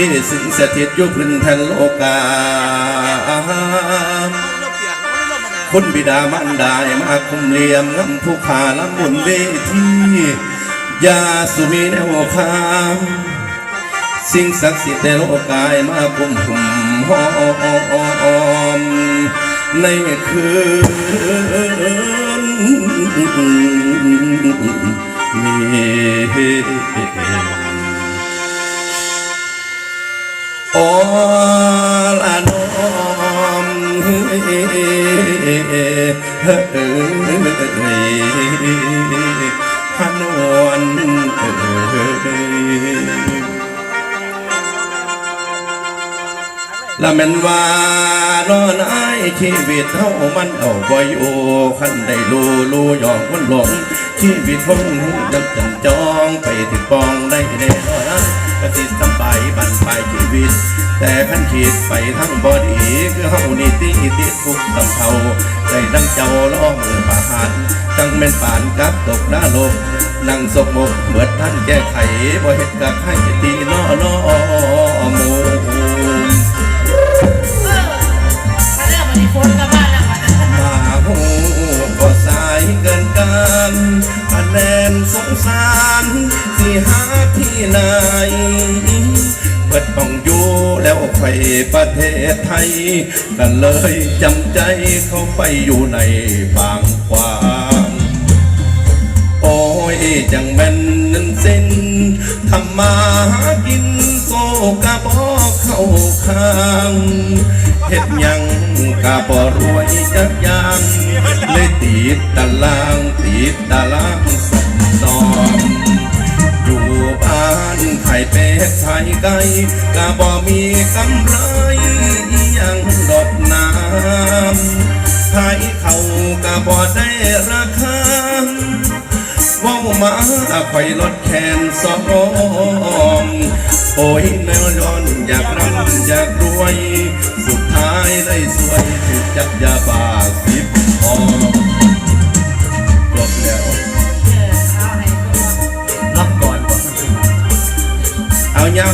ที่สิงสถิตอยู่พื้นแผ่นโลกา คุณบิดามารดามาคุมเลียมงำผู้ขาลำบุญเวทียาสุมีแนวคามสิ่งศักดิ์สิทธิ์ในโลกายมาคุมคุมหอมในคืนนี้ ลานอมเฮ้ยพนวนเอ้ยละแม่นว่านอนไอ้ชีวิตเฮามันเอาไว้อยู่คันได้รู้รู้ยอมคนหลงชีวิตคนยังจันจองไปถึงปองได้แน่นอนก็สิสำ บายบันปลายชีวิต แต่ขันคิดไปทั้งบอดีคือเฮานี่ตีติดทุกข์สำเทาได้ดังเจ้าล้อมือประหารจังแม่นป่านกับตกหน้าลมนั่งสกมกเหมือนท่านแก้ไขบ่เฮ็ดกับให้ตีน้อน้อหมูถ้าเรื่องมันฝนก็บ้านแล้วมันมาหูก็สายเกินกันคะแนนสงสารที่หาที่ไหน เปิดต้องอยู่แล้วไปประเทศไทยกันเลยจำใจเขาไปอยู่ในบางความโอ้ยจังแม่นนั้นสิ้นทำมาหากินโซกะบอกเข้าข้างเฮ็ดยังกะบ่รวยจักอย่างเลยติดตารางติดตารางส อยู่บ้านไข่เป็ดไข่ไก่กะบ่มีกำไรยังดอกน้ำขายเขากะบ่ได้ราคาว่ามาไฟรถแคนสอมโอ้ยแนวย้อนอยากร่ำอยากรวย สุดท้ายได้สวยถูกจับยาบาสิบ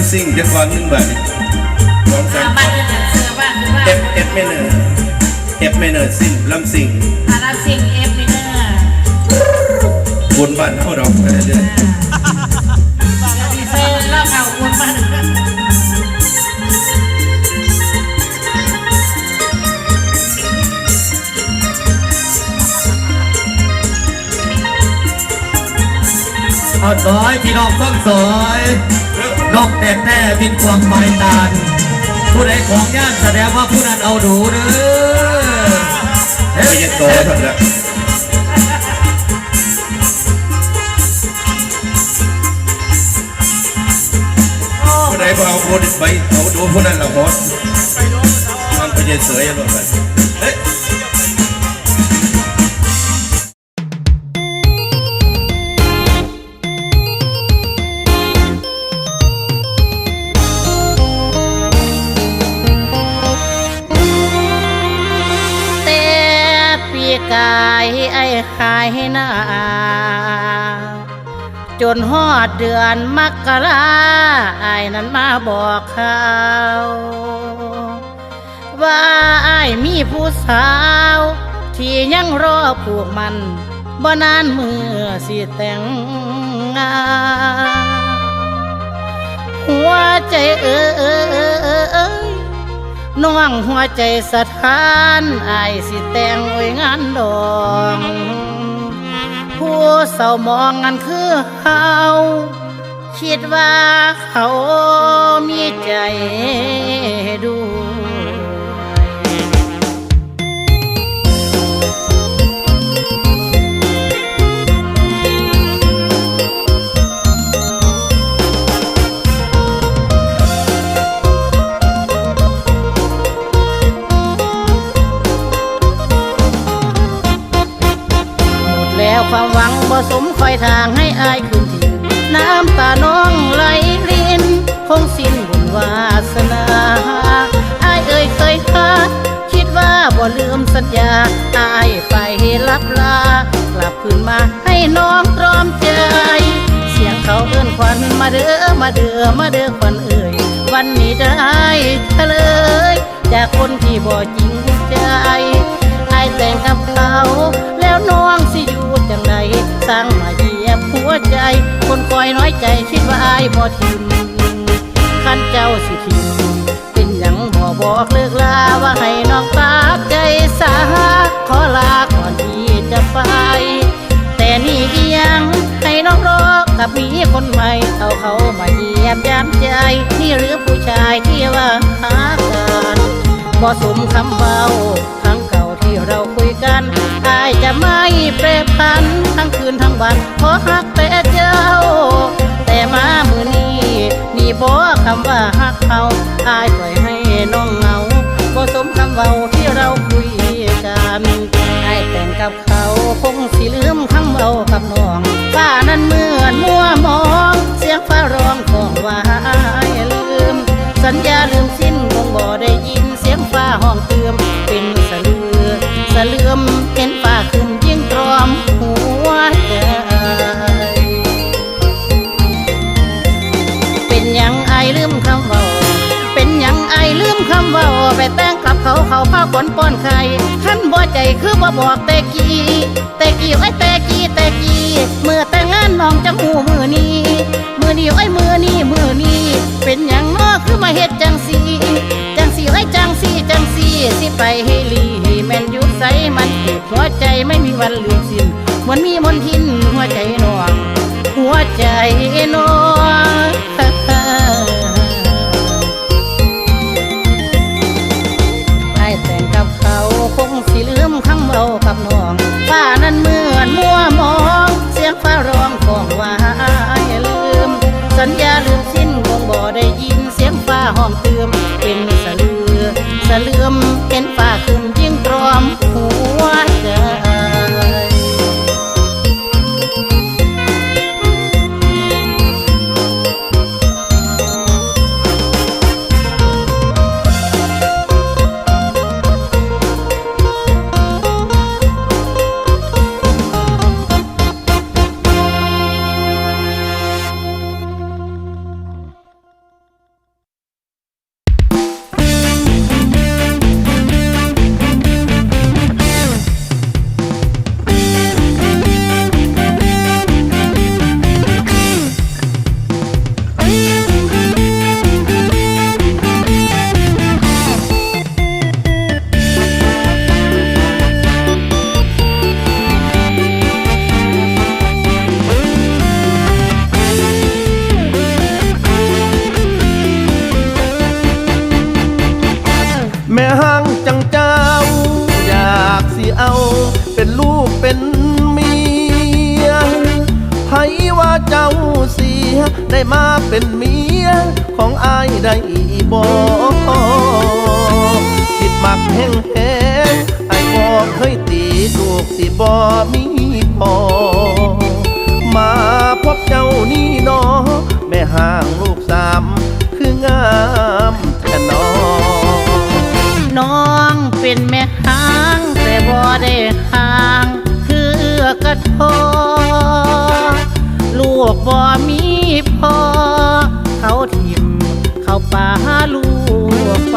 เอายาวสิ่งเดี๋ยวก่อนหนึงแบบนี้ลองสัเอากบ้านเรือนเสือบ้านคือบ้านเอฟเอฟไม่เนอร์เอฟไม่เนอร์สิ่งลำสิ่งอาราซิงเอฟนี่เนอร์บุญบ้านเท่าดอกไปเรื่อย เอาซอยพี่น้องต้องซอยนกแต่แต่บินควงไฟตาลผู้ใดของย่านแสดงว่าผู้นั้นเอาดูเด้อๆไม่ใช่โตเท่านั้นผู้ใดบ่เอาผู้ใดไปเอาดูผู้นั้นละหดมันไปเย็นเสยรถไปเฮ้ย ไอ้ขายหน้า จนฮอดเดือนมกราไอ้นั้นมาบอกข่าวว่าไอ้มีผู้สาว ที่ยังรอผูกมันบ่นานมือสิแต่งงานหัวใจเอ้ย น้องหัวใจสะท้านอายสิแต่งไว้งานดองผู้เศร้ามองงันคือเฮาคิดว่าเขามีใจดู ความหวังบ่สมคอยทางให้อายคืนถิ่นน้ำตาน้องไหลรินคงสิ้นบุญวาสนาอายเอ่ยเคยคาดคิดว่าบ่ลืมสัญญาอายไปรับลากลับคืนมาให้น้องตรอมใจ เสียงเขาเอื้อนควันมาเด้อมาเด้อมาเด้อควันเอ่ยวันนี้ได้เฉลยจากคนที่บ่จริงใจไอ้แต่งกับเขาแล้วน้อง สร้างมาเหยียบหัวใจ คนคอยน้อยใจคิดว่าไอ้บ่ทิมขันเจ้าสิทิมเป็นหยังบ่บอกเลิกลาว่าให้น้องตากใจสาขอลาก่อนที่จะไป แต่นี่ยังให้น้องรอกับมีคนใหม่เอาเขามาเหยียบยามใจ นี่หรือผู้ชายที่ว่าหากันบ่สมคำเบาครั้ง จะไม่เปรพันทั้งคืนทั้งวันขอฮักแต่เจ้า แต่มามือนี้นี่บอกคำว่าฮักเขาอายปล่อยให้น้องเงาบ่สมคำเบาที่เราคุยกันอายแต่งกับเขาคงสิลืมคำเบากับน้องฟ้านั้นเหมือนมัวมอง เสียงฟ้าร้องของว่า ลืมคำว้าไปแต่งกับเขาเขาพาขนป้อนไข่ขันบ่ใจคือบ่บอกแต่กี้แต่กี้ไอ้แต่กี้แต่กี้เมื่อแต่งงานน้องจังหูมือนี้มือนี้ไอ้มือนี้มือนี้เป็นหยังน้อคือมาเฮ็ดจังสีจังสีไอ้จังสีจังสีสิไปให้ลีแมนยู่ใสมันเก็บหัวใจไม่มีวันลืมสิ้นมือนมีมนทินหัวใจน้องหัวใจน้องากับน้ เป็นเมียของอายได้บอกคิดมักแห้งแห้งไอ้บอกเคยตีลูกสิบ่มีพอมาพบเจ้านี่นอแม่ห่างลูกสามคืองามแท่นอน้องเป็นแม่ห้างแต่บ่ได้ห่างคือกระโทลูกบ่มีพ่อ ป่าลูกไป